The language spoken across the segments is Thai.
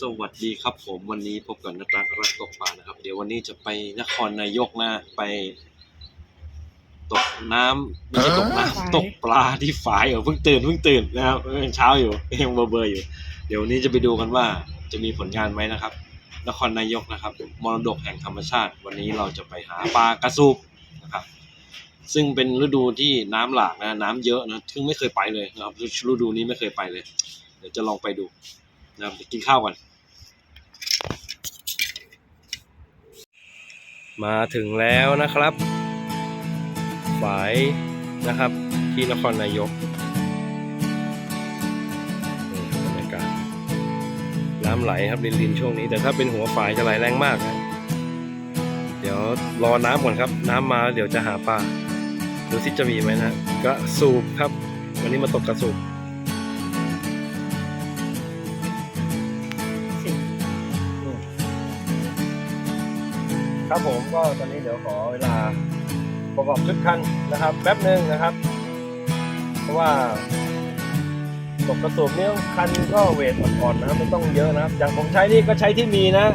สวัสดีครับผมวันนี้พบกับนักรักรักตกปลานะครับ เดี๋ยววันนี้จะไปนครนายกนะไปตกน้ำไม่ใช่ตกน้ำตกปลาที่ฝายเออเพิ่งตื่นเพิ่งตื่นนะครับยังเช้าอยู่ยังเบอร์เบอร์อยู่ เดี๋ยววันนี้จะไปดูกันว่าจะมีผลงานไหมนะครับ นครนายกนะครับ มรดกแห่งธรรมชาติ วันนี้เราจะไปหาปลากระสุบนะครับซึ่งเป็นฤดูที่น้ำหลากนะน้ำเยอะนะซึ่งไม่เคยไปเลยนะครับฤดูนี้ไม่เคยไปเลย เดี๋ยวจะลองไปดู นะครับเดี๋ยวกินข้าวกันมาถึงแล้วนะครับฝายนะครับที่นครนายกนี่บรรยากาศน้ำไหลครับรินรินๆช่วงนี้ แต่ถ้าเป็นหัวฝายจะไหลแรงมากนะเดี๋ยวรอน้ำก่อนครับ น้ำมาเดี๋ยวจะหาปลาดูสิจะมีไหมนะกระสูบครับ วันนี้มาตกกระสูบ ครับผมก็ตอนนี้เดี๋ยวขอเวลาประกอบชุดคันนะครับแป๊บหนึ่งนะครับ เพราะว่าตกกระสุนนี่คันก็เวทอ่อนๆนะไม่ต้องเยอะนะครับอย่างผมใช้นี่ก็ใช้ที่มีนะ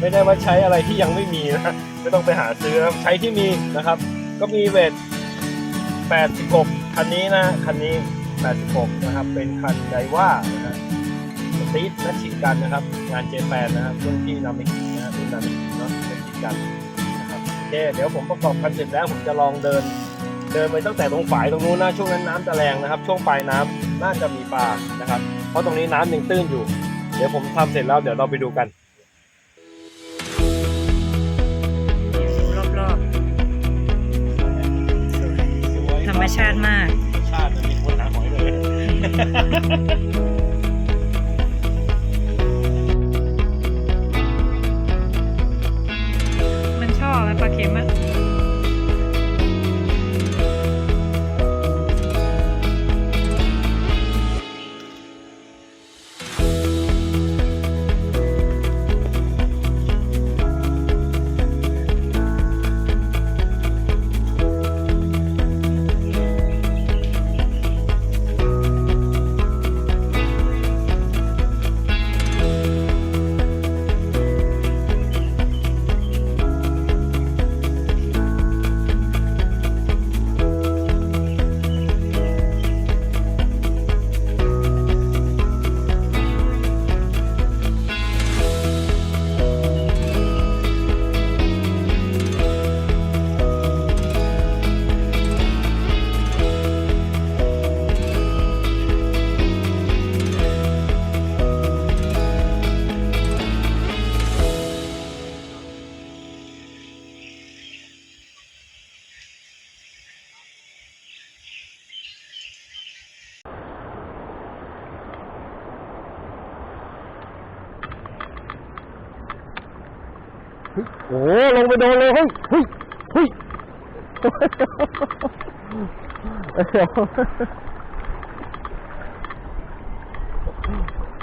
ไม่ได้ว่าใช้อะไรที่ยังไม่มีนะไม่ต้องไปหาซื้อนะครับใช้ที่มีนะครับ ก็มีเวท86 คันนี้นะคันนี้ 86 นะครับ เป็นคันไดว่านะครับสตีทนัชชิกันนะครับ งานเจแปนนะครับรุ่นที่นามิกนะครับรุ่นนามิกิเนาะนัชชิ กันนะครับโอเคเดี๋ยวผมประกอบคันเสร็จแล้วผมจะลองเดิน เดินไปตั้งแต่ตรงฝายตรงนู้นนะช่วงนั้นน้ำจะแรงนะครับ ช่วงปลายน้ำน่าจะมีปลานะครับ เพราะตรงนี้น้ำยังตื้นอยู่ เดี๋ยวผมทำเสร็จแล้วเดี๋ยวเราไปดูกันรอบๆธรรมชาติมาก ชาติจะมีคนหาหอยเลย ปลาเค็มอะ โอ้ลงไปโดนเลยเฮ้ยเฮ้ยเฮ้ยโอ้โ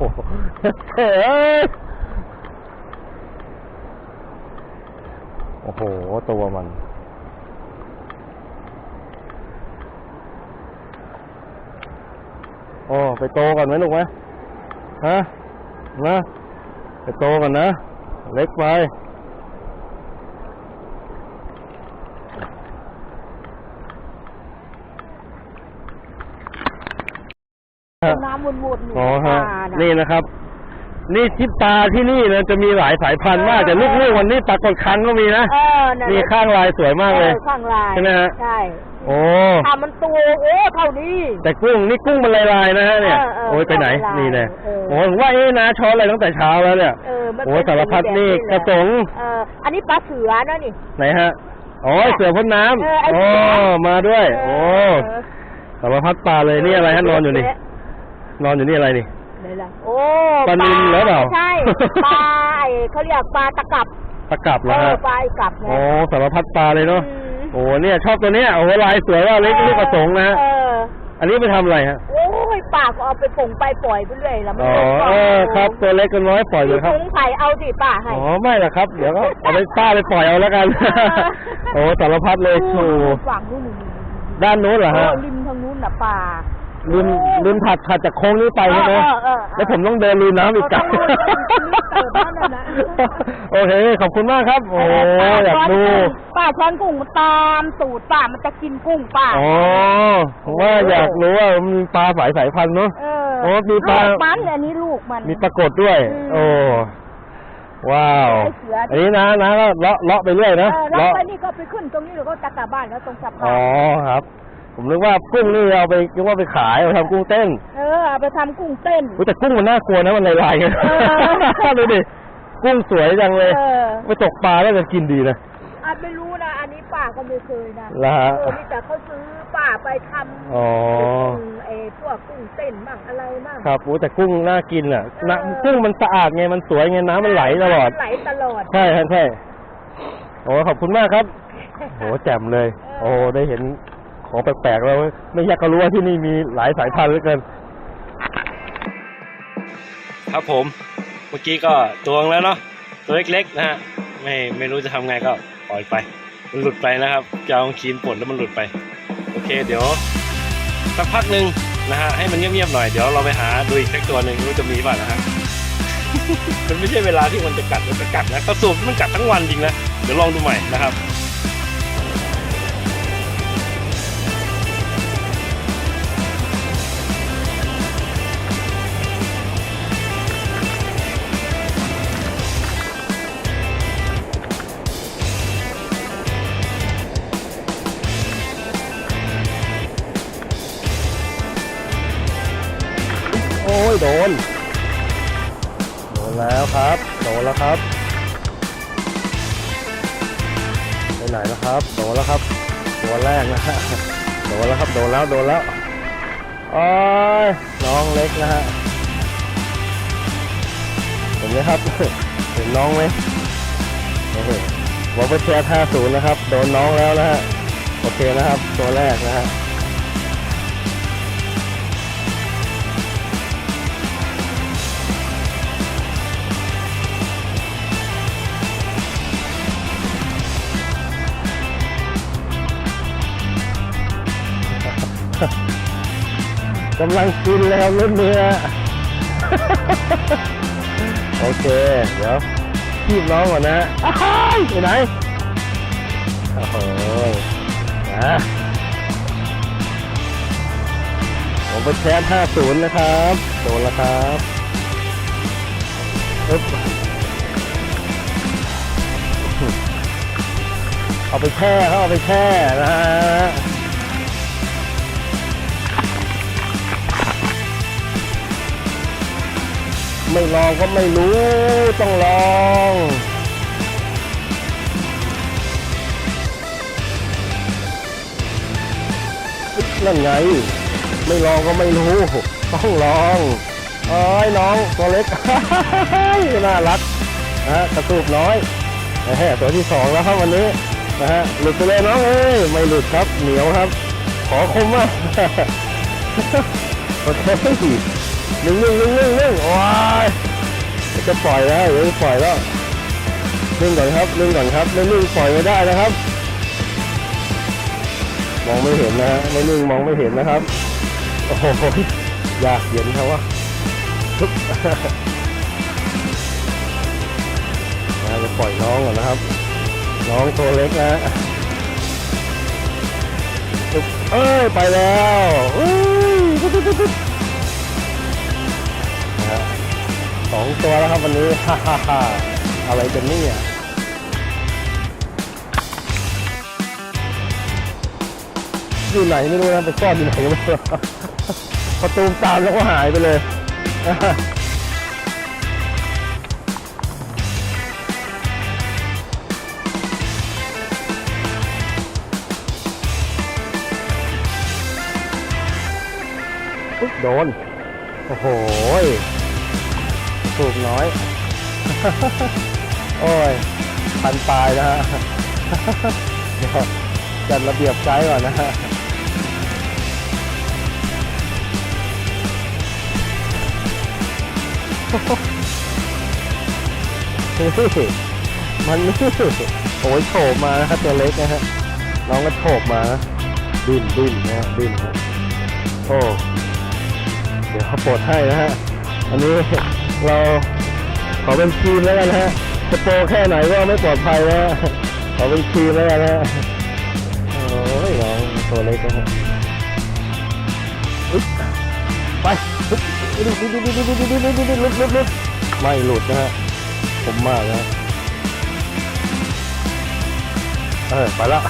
หโอ้โห ตัวมันโอ้ไปโตก่อนไหมลูกไหมฮะนะ โตกันนะ เล็กไปน้ำวนๆอยู่อ๋อฮะปลาน่ะนี่นะครับ นี่ที่ปลาที่นี่นะจะมีหลายสายพันธุ์มาก แต่ลูกๆวันนี้ปลากดคันก็มีนะเออนั่นแหละนี่ข้างลายสวยมากเลยออข้างลาย ใช่ไหมฮะ ใช่ โอ้ถ้ามันตัวโอ้เท่านี้ แต่กุ้งนี่กุ้งมันลายๆนะฮะเนี่ย เออเออโอ้ยไปไหน ลายๆนี่เนี่ยเออ โอ้ยผมว่าเอ๊ะนะช้อนอะไรตั้งแต่เช้าแล้วเนี่ย เออมันโอ้เป็นสารพัดนี่แบบกระสงเอออันนี้ปลาเสือนะนี่ ไหนฮะอ๋อเสือพ่นน้เออไอ้ำเสือ๋ออมาด้วยเโอ้สารพัดปลาเลยนี่อะไรฮะนอนอยู่นี่ นอนอยู่นี่อะไรนี่ ไหนล่ะโอ้ปลานิลหรือเปล่าใช่ปลาไอ้เขาเรียกปลาตะกับตะกลับเอแล้วอฮะปลาไอ้กับไง โอ้สารพัดปลาเลยเนาะ อืม โอ้เนี่ย ชอบตัวเนี้ยโอ้ลายสวยว่าเล็กลูกกระสงนะฮะเอออันนี้ไปทำอะไรฮะโอ้ยปากก็เอาไปผงไปปล่อยไปเรื่อยละไม่อ๋อต้องปล่ยเออครับตัวเล็กกันน้อยปล่อยเลยครับถุงใส่เอาสิป้าให้ อ๋อไม่ละครับ เดี๋ยวก็เอาไปป้าไปปล่อยเอาแล้วกัน โอ้สารพัดเลยโอ้ฝั่งนู้นด้านนู้นเหรอฮะโอ้ริมทางนู้นน่ะป่า ริมริมถัดถัดจากโค้งนี้ไปใช่ไหมเออเออเออแล้วผมต้องเดินลุยน้ำอีกไกลเออต้องลุยน้ำเออนั่นน่ะโอเค ขอบคุณมากครับ โอ้อยากดูป้าช้อนกุ้งตามสูตรป้ามันจะกินกุ้งป้าอ๋อผมว่าอยากรู้ว่ามีปลาสายสายพันธุ์เนาะเออโอ้มีปลาลูกมันอันนี้ลูกมัน มีปรากฏด้วยอืมโอ้ว้าวไอ้เสืออันนี้นะนะก็เลาะเลาะไปเรื่อยนะเออแล้วไปนี่ก็ไปขึ้นตรงนี้หรือก็จะกลับบ้านแล้วตรงสะพาอ๋อนครับ ผมนึกว่ากุ้งนี่เอาไปนึกว่าไปขายเอาทำกุ้งเต้นเออเอาไปทำกุ้งเต้น อุ๊ยแต่กุ้งมันน่ากลัวนะมันลายๆกันเออ ดูดิกุ้งสวยจังเลย เออไปตกปลาแล้วจะกินดีนะ อันไม่รู้นะ อันนี้ป้าก็ไม่เคยนะแล้วฮะ เออนี่แต่เขาซื้อป้าไปทำอ๋อไอ้พวกกุ้งเต้นบ้างอะไรบ้างครับโอ้แต่กุ้งน่ากินอะนะเออกุ้งมันสะอาดไง มันสวยไง น้ำมันไหลตลอด ไหลตลอด ใช่ครับใช่โอ้ขอบคุณมากครับโหแจ่มเลย โอ้ได้เห็น ของแปลกๆแล้วไม่อยากก็รู้ว่าที่นี่มีหลายสายพันธุ์เหลือเกิน ครับผม เมื่อกี้ก็ตวงแล้วเนาะตัวเล็กๆนะฮะไม่ไม่รู้จะทำไงก็ปล่อยไป มันหลุดไปนะครับจะเอาครีมป่นแล้วมันหลุดไป โอเค เดี๋ยวสักพักหนึ่งนะฮะให้มันเงียบๆหน่อยเดี๋ยวเราไปหาดูอีกสักตัวหนึ่งรู้จะมีป่ะนะฮะมันไม่ใช่เวลาที่มันจะกัดมันจะกัดนะกระสูบมันกัดทั้งวันจริงนะเดี๋ยวลองดูใหม่นะครับ น โดนแล้วครับ โดนแล้วครับ ไปไหนแล้วครับ โดนแล้วครับ ตัวแรกนะฮะ โดนแล้วครับ โดนแล้ว โดนแล้วโอ้ยน้องเล็กนะฮะ เห็นไหมครับ เห็นน้องไหมโอ้โหวอลเปอร์แชร์50นะครับ โดนน้องแล้วนะฮะ โอเคนะครับ ตัวแรกนะฮะ กำลังกินแล้วเนื้อเนื้อโอเค เดี๋ยวคีบน้องก่อนนะอ้ายไปไหน โอ้โหนะผมไปแชร์50 นะครับ โดนแล้วครับอึ๊บเอาไปแช่เขาเอาไปแช่นะฮะ ไม่ลองก็ไม่รู้ ต้องลองนั่นไง ไม่ลองก็ไม่รู้ ต้องลองเอ้ยน้องตัวเล็กน่ารักนะฮะกระตูบน้อยนะฮะตัวที่สองแล้วครับวันนี้นะฮะหลุดไปเลยน้องเอ้ยไม่หลุดครับเหนียวครับ ขอคมมากโอเค หนึ่งหนึ่งหนึ่งหนึ่งหนึ่งโอ้ยจะปล่อยแล้วเดี๋ยวจะปล่อยแล้วนึ่งก่อนครับนึ่งก่อนครับไม่นึ่งปล่อยไม่ได้นะครับ มองไม่เห็นนะฮะไม่นึ่งมองไม่เห็นนะครับโอ้โหอยากเห็นเขาว่าทุบนะจะปล่อยน้องก่อนนะครับ น้องตัวเล็กนะทุบเอ้ยไปแล้ว สองตัวแล้วครับวันนี้ ฮ่าฮ่าฮ่าอะไรกันเนี่ยอยู่ไหนไม่รู้นะไปซ่อนอยู่ไหนก็ไม่รู้พอตูมตามแล้วก็หายไปเลย โดน โอ้โห ยถูกน้อย โอ้ยพันปลายนะฮะเดี๋ยวจัดระเบียบไซส์ก่อนนะฮะมันนี่โอ้ยโฉบมานะครับตัวเล็กนะฮะน้องก็โฉบมาดิ้นดิ้นนะฮะดิ้นโอ้เดี๋ยวเขาปลดให้นะฮะอันนี้ เราขอเป็นทีมแล้วกันฮะจะโปรแค่ไหนก็ไม่ปลอดภัยนะขอเป็นทีมแล้วกันฮะโอ้ยน้องตัวเล็กนะไปไม่หลุดนะฮะผมมากนะเออไปละ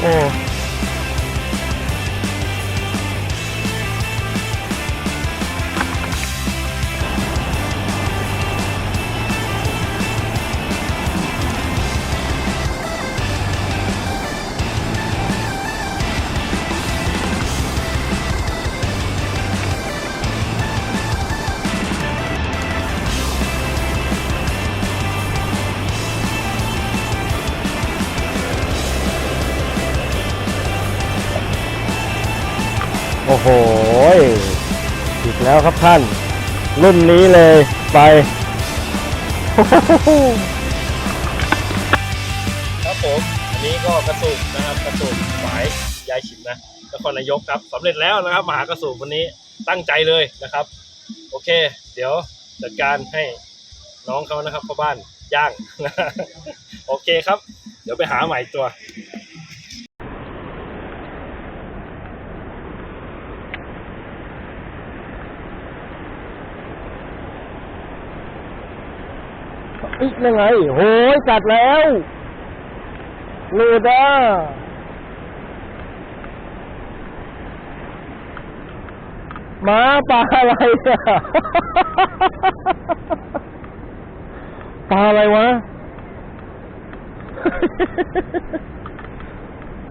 โอ้ โอ้โห อีกแล้วครับท่าน รุ่นนี้เลยไป ครับผม อันนี้ก็กระสุนนะครับ กระสุนฝายยายฉิมนะนครนายกครับสำเร็จแล้วนะครับมหากระสุนวันนี้ตั้งใจเลยนะครับ โอเค เดี๋ยวจัดการให้น้องเขานะครับพ่อบ้านย่าง โอเคครับ เดี๋ยวไปหาใหม่ตัว อีกยังไง โหยจัดแล้วลูด้าหมาปลาอะไรอะปลาอะไรวะ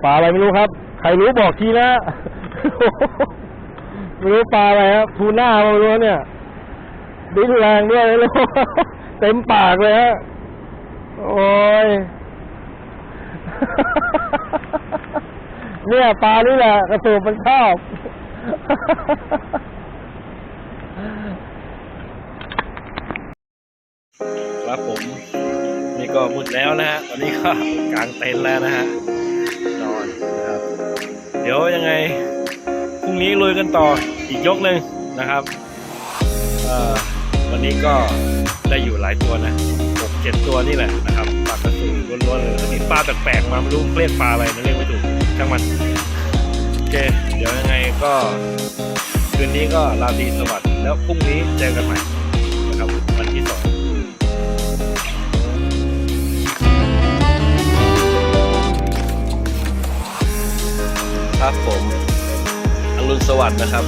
ปลาอะไรไม่รู้ครับ ใครรู้บอกทีนะไม่รู้ปลาอะไรครับทูน่าไม่รู้เนี่ย ดิ้นแรงด้วยไม่รู้ เต็มปากเลยฮะ โอ้ย เนี่ยปลานี่แหละกระสูบมันชอบครับผม นี่ก็มืดแล้วนะฮะ ตอนนี้ก็กลางเต็นท์แล้วนะฮะ นอนนะครับ เดี๋ยวยังไง พรุ่งนี้ลุยกันต่ออีกยกหนึ่งนะครับ เอ่อ วันนี้ก็ ได้อยู่หลายตัวนะหกเจ็ดตัวนี่แหละนะครับปลากระสูล้วนๆเลยแล้วมีปลาแปลกๆมาไม่รู้เรียกปลาอะไรนะเรียกไม่ถูกช่างมันโอเคเดี๋ยวยังไงก็คืนนี้ก็ราตีสวัสดิ์แล้วพรุ่งนี้เจอกันใหม่นะครับวันที่สองครับผมอรุณสวัสดิ์นะครับ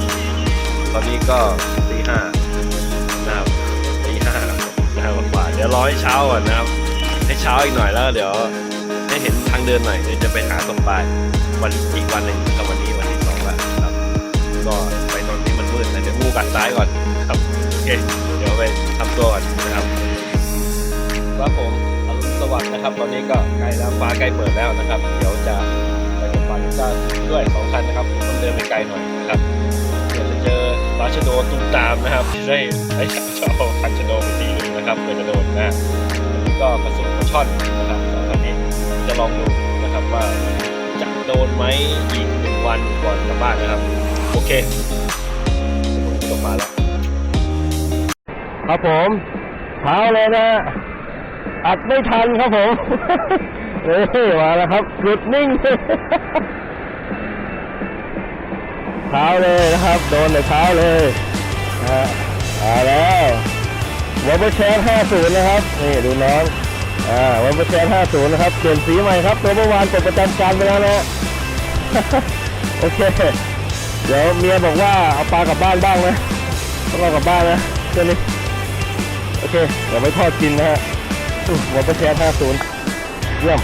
ตอนนี้ก็ตีห้า นะครับกว่าๆเดี๋ยวรอให้เช้าก่อนนะครับ ให้เช้าอีกหน่อยแล้วเดี๋ยวให้เห็นทางเดินหน่อยเดี๋ยวจะไปหาตกปลาวันอีกวันหนึ่งกับวันนี้วันที่สองแล้วครับ ก็ไปตอนที่มันมืดนะเดี๋ยวงูกัดซ้ายก่อนครับโอเคเดี๋ยวไปทำตัวก่อนนะครับครับผมอรุณสวัสดิ์นะครับ ตอนนี้ก็ใกล้แล้วฟ้าใกล้เปิดแล้วนะครับ เดี๋ยวจะไปตกปลาที่ด้านด้วยสองคันนะครับต้องเดินไปไกลหน่อยนะครับเดี๋ยวจะเจอปาชโดตุมตามนะครับได้ได้ชอบปาชโดไป นะครับเปิดกระโดดนะนี่ก็กระสุนกระช่อนนะครับสองคันนี้จะลองดูนะครับว่าจะโดนไหมอีกหนึ่งวันก่อนกลับบ้านนะครับ โอเคผมมาแล้วครับผมเช้าเลยนะอัดไม่ทันครับผมเฮ้ยมาแล้วครับหยุดนิ่งเช้าเลยนะครับ โดนแต่เช้าเลยนะฮะมาแล้ว วันเปอร์แชร์50 นะครับ นี่ดูน้องอ่าวันเปอร์แชร์50 นะครับ เปลี่ยนสีใหม่ครับ ตัวเมื่อวานตกประจำการไปแล้วนะ โอเค เดี๋ยวเมียบอกว่าเอาปลากลับบ้านบ้างนะต้องเอากลับบ้านนะเจ้านี้โอเค เดี๋ยวไปทอดกินนะฮะวันเปอร์แชร์50 เยี่ยม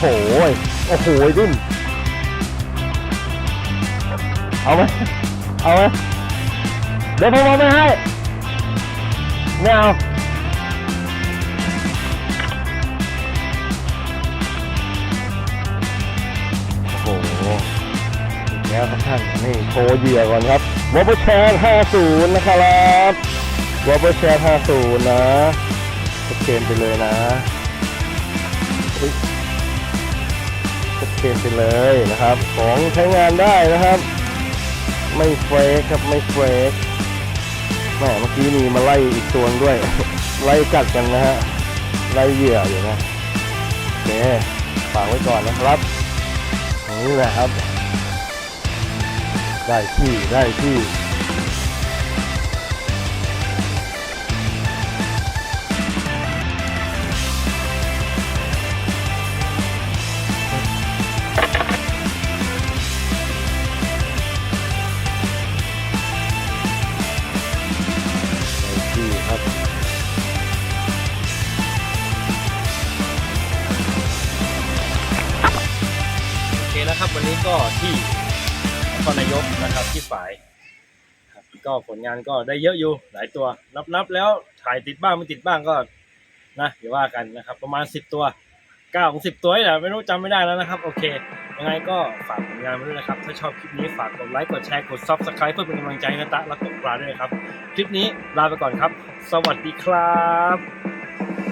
โหโอ้โหดิ้นเอาไหมเอาไหมเดี๋ยวผมเอาไม่ให้ไม่เอาโอ้โหอีกแล้วครับท่านนี่โชว์เหยื่อก่อนครับวอเบอร์แชร์50 นะครับวอเบอร์แชร์50 นะเจนไปเลยนะอุ๊ยชัด เจนไปเลยนะครับ ของใช้งานได้นะครับ ไม่เฟกครับไม่เฟกแหมเมื่อกี้มีมาไล่อีกตัวหนึ่งด้วย ไล่กัดกันนะฮะไล่เหยื่ออยู่นะโอเคฝากไว้ก่อนนะครับนี่แหละครับ ได้ที่ได้ที่ นี้ก็ที่นครนายกนะครับที่ฝ่ายครับก็ผลงานก็ได้เยอะอยู่หลายตัว นับนับแล้วถ่ายติดบ้างไม่ติดบ้างก็นะอย่าว่ากันนะครับ ประมาณสิบตัวเก้าถึงสิบตัวนี่แหละไม่รู้จำไม่ได้แล้วนะครับ โอเค ยังไงก็ฝากผลงานมาด้วยนะครับ ถ้าชอบคลิปนี้ฝากกดไลค์กดแชร์กด subscribe เพื่อเป็นกำลังใจให้นะตะและตกปลาด้วยนะครับ คลิปนี้ลาไปก่อนครับ สวัสดีครับ